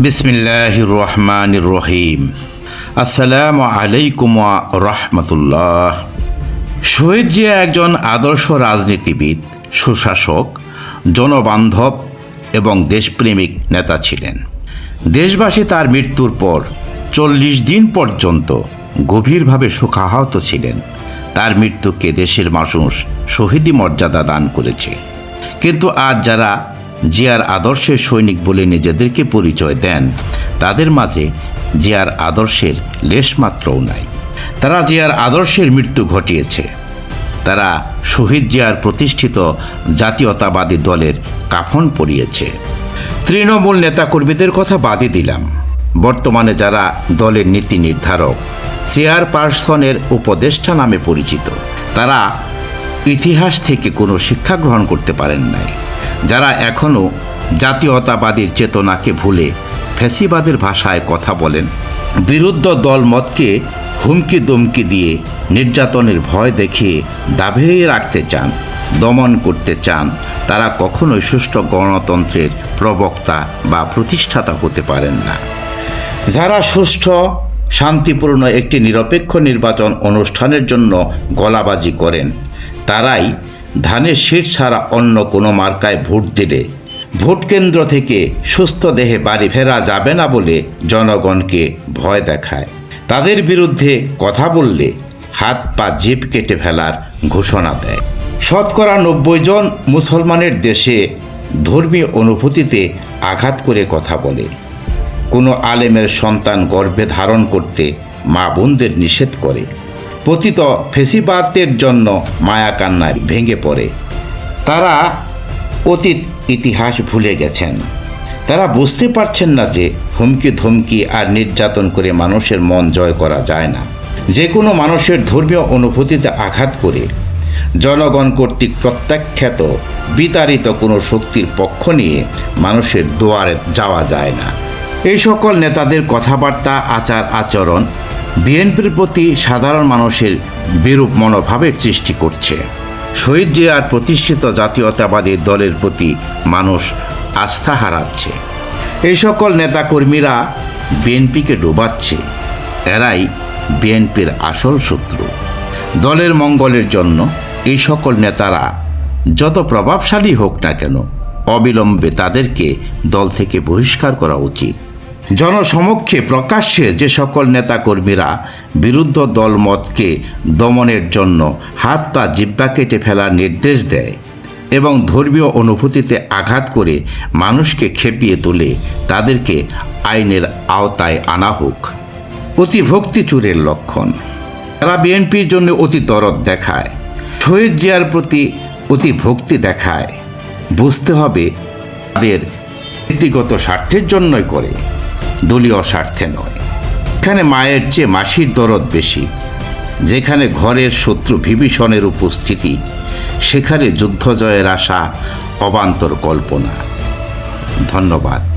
বিসমিল্লাহ রহমান রহিম আসসালামু আলাইকুম রহমতুল্লাহ। শহীদ জিয়া একজন আদর্শ রাজনীতিবিদ, সুশাসক, জনবান্ধব এবং দেশপ্রেমিক নেতা ছিলেন। দেশবাসী তার মৃত্যুর পর চল্লিশ দিন পর্যন্ত গভীরভাবে সুখাহত ছিলেন। তার মৃত্যুকে দেশের মানুষ শহীদি মর্যাদা দান করেছে। কিন্তু আজ যারা জিয়ার আদর্শের সৈনিক বলে নিজেদেরকে পরিচয় দেন। তাদের মাঝে জিয়ার আদর্শের লেশমাত্রও নাই। তারা জিয়ার আদর্শের মৃত্যু ঘটিয়েছে। তারা শহীদ জিয়ার প্রতিষ্ঠিত জাতীয়তাবাদী দলের কাফন পরিয়েছে। তৃণমূল নেতাকর্মীদের কথা বাদই দিলাম। বর্তমানে যারা দলের নীতি নির্ধারক, চেয়ারপারসনের উপদেষ্টা নামে পরিচিত, তারা ইতিহাস থেকে কোনো শিক্ষা গ্রহণ করতে পারেন নাই। যারা এখনও জাতীয়তাবাদীর চেতনাকে ভুলে ফ্যাসিবাদের ভাষায় কথা বলেন। বিরুদ্ধ দল মতকে হুমকি দমকি দিয়ে নির্যাতনের ভয় দেখিয়ে দাবিয়ে রাখতে চান, দমন করতে চান, তারা কখনোই সুষ্ঠু গণতন্ত্রের প্রবক্তা বা প্রতিষ্ঠাতা হতে পারেন না। যারা সুষ্ঠু, শান্তিপূর্ণ একটি নিরপেক্ষ নির্বাচন অনুষ্ঠানের জন্য গলাবাজি করেন, তারাই ধানের শীত ছাড়া অন্য কোনো মার্কায় ভোট দিলে ভোট কেন্দ্র থেকে সুস্থ দেহে বাড়ি ফেরা যাবে না বলে জনগণকে ভয় দেখায়। তাদের বিরুদ্ধে কথা বললে হাত পা জিপ কেটে ফেলার ঘোষণা দেয়। শতকরা নব্বই জন মুসলমানের দেশে ধর্মীয় অনুভূতিতে আঘাত করে কথা বলে। কোনো আলেমের সন্তান গর্ভে ধারণ করতে মা বোনদের নিষেধ করে। পতিত ফেসিবাতের জন্য মায়া কান্নায় ভেঙে পড়ে। তারা অতীত, ইতিহাস ভুলে গেছেন। তারা বুঝতে পারছেন না যে হুমকি, ধমকি আর নির্যাতন করে মানুষের মন জয় করা যায় না। যে কোনো মানুষের ধর্মীয় অনুভূতিতে আঘাত করে জনগণ কর্তৃক প্রত্যাখ্যাত, বিতাড়িত কোনো শক্তির পক্ষ নিয়ে মানুষের দুয়ারে যাওয়া যায় না। এই সকল নেতাদের কথাবার্তা, আচার, আচরণ বিএনপির প্রতি সাধারণ মানুষের বিরূপ মনোভাবের সৃষ্টি করছে। শহীদ জিয়ার প্রতিষ্ঠিত জাতীয়তাবাদী দলের প্রতি মানুষ আস্থা হারাচ্ছে। এই সকল নেতাকর্মীরা বিএনপিকে ডোবাচ্ছে। এরাই বিএনপির আসল শত্রু। দলের মঙ্গলের জন্য এই সকল নেতারা যত প্রভাবশালী হোক না কেন, অবিলম্বে তাদেরকে দল থেকে বহিষ্কার করা উচিত। জনসমক্ষে প্রকাশ্যে যে সকল নেতাকর্মীরা বিরুদ্ধ দলমতকে দমনের জন্য হাত পা জিব্বা কেটে ফেলার নির্দেশ দেয় এবং ধর্মীয় অনুভূতিতে আঘাত করে মানুষকে খেপিয়ে তোলে তাদেরকে আইনের আওতায় আনা হোক। অতি ভক্তি চুরের লক্ষণ। তারা বিএনপির জন্য অতি দরদ দেখায়, শহীদ জিয়ার প্রতি অতি ভক্তি দেখায়। বুঝতে হবে তাদের ব্যক্তিগত স্বার্থের জন্যই করে। দলীয় স্বার্থে নয়। এখানে মায়ের চেয়ে মাসির দরদ বেশি। যেখানে ঘরের শত্রু বিভীষণের উপস্থিতি, সেখানে যুদ্ধ জয়ের আশা অবান্তর কল্পনা। ধন্যবাদ।